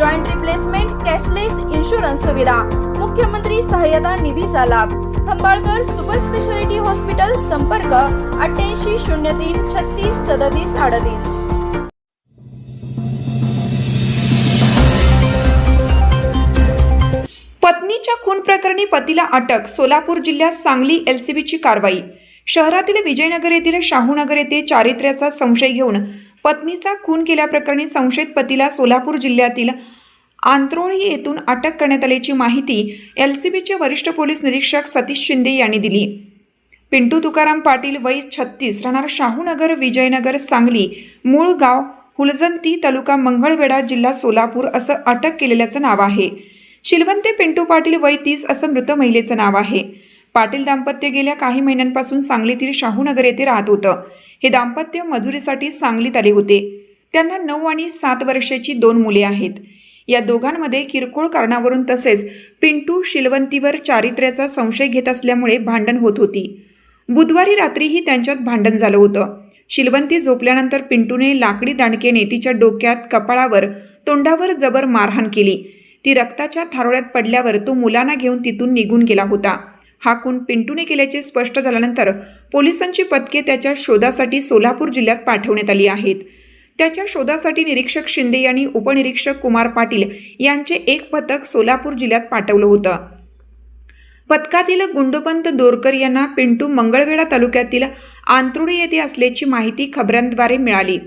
joint replacement cashless insurance सुविधा. मुख्यमंत्री सहाय्यता निधीचा लाभ. खंबाळकर सुपर स्पेशालिटी हॉस्पिटल संपर्क अठ्ठ्याऐंशी शून्य तीन छत्तीस सदतीस अडतीस. पत्नीच्या खून प्रकरणी पतीला अटक सोलापूर जिल्ह्यात सांगली एलसीबीची कारवाई. शहरातील विजयनगर येथील शाहूनगर येथे चारित्र्याचा संशय घेऊन पत्नीचा खून केल्याप्रकरणी संशयित पतीला सोलापूर जिल्ह्यातील आंत्रोळी येथून अटक करण्यात आल्याची माहिती एल सी बीचे वरिष्ठ पोलीस निरीक्षक सतीश शिंदे यांनी दिली. पिंटू तुकाराम पाटील वय छत्तीस राहणार शाहूनगर विजयनगर सांगली मूळ गाव हुलजंती तालुका मंगळवेढा जिल्हा सोलापूर असं अटक केलेल्याचं नाव आहे. शिलवंते पिंटू पाटील वय तीस असं मृत महिलेचं नाव आहे. पाटील दाम्पत्य गेल्या काही महिन्यांपासून सांगलीतील शाहूनगर येथे राहत होतं. हे दाम्पत्य मजुरीसाठी सांगलीत आले होते. त्यांना नऊ आणि सात वर्षाची दोन मुले आहेत. या दोघांमध्ये किरकोळ कारणावरून तसेच पिंटू शिलवंतीवर चारित्र्याचा संशय घेत असल्यामुळे भांडण होत होती. बुधवारी रात्रीही त्यांच्यात भांडण झालं होतं. शिलवंती झोपल्यानंतर पिंटूने लाकडी दांडकेने तिच्या डोक्यात कपाळावर तोंडावर जबर मारहाण केली. ती रक्ताच्या थारोळ्यात पडल्यावर तो मुलांना घेऊन तिथून निघून गेला होता. हा खून पिंटूने केल्याचे स्पष्ट झाल्यानंतर पोलिसांची पथके त्याच्या शोधासाठी सोलापूर जिल्ह्यात पाठवण्यात आली आहेत. त्याच्या शोधासाठी निरीक्षक शिंदे यांनी उपनिरीक्षक कुमार पाटील यांचे एक पथक सोलापूर जिल्ह्यात पाठवलं होतं. पथकातील गुंडोपंत दोरकर यांना पिंटू मंगळवेढा तालुक्यातील आंतरुडी येथे असल्याची माहिती खबरांद्वारे मिळाली.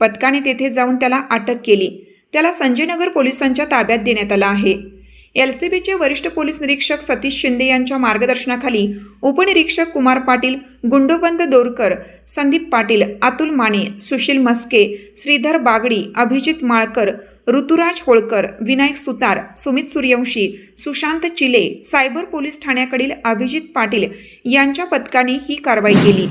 पथकाने तेथे जाऊन त्याला अटक केली. त्याला संजयनगर पोलिसांच्या ताब्यात देण्यात आला आहे. एल सी बीचे वरिष्ठ पोलीस निरीक्षक सतीश शिंदे यांच्या मार्गदर्शनाखाली उपनिरीक्षक कुमार पाटील गुंडोबंद दोरकर संदीप पाटील अतुल माने सुशील मस्के श्रीधर बागडी अभिजित माळकर ऋतुराज होळकर विनायक सुतार सुमित सूर्यवंशी सुशांत चिले सायबर पोलीस ठाण्याकडील अभिजित पाटील यांच्या पथकाने ही कारवाई केली.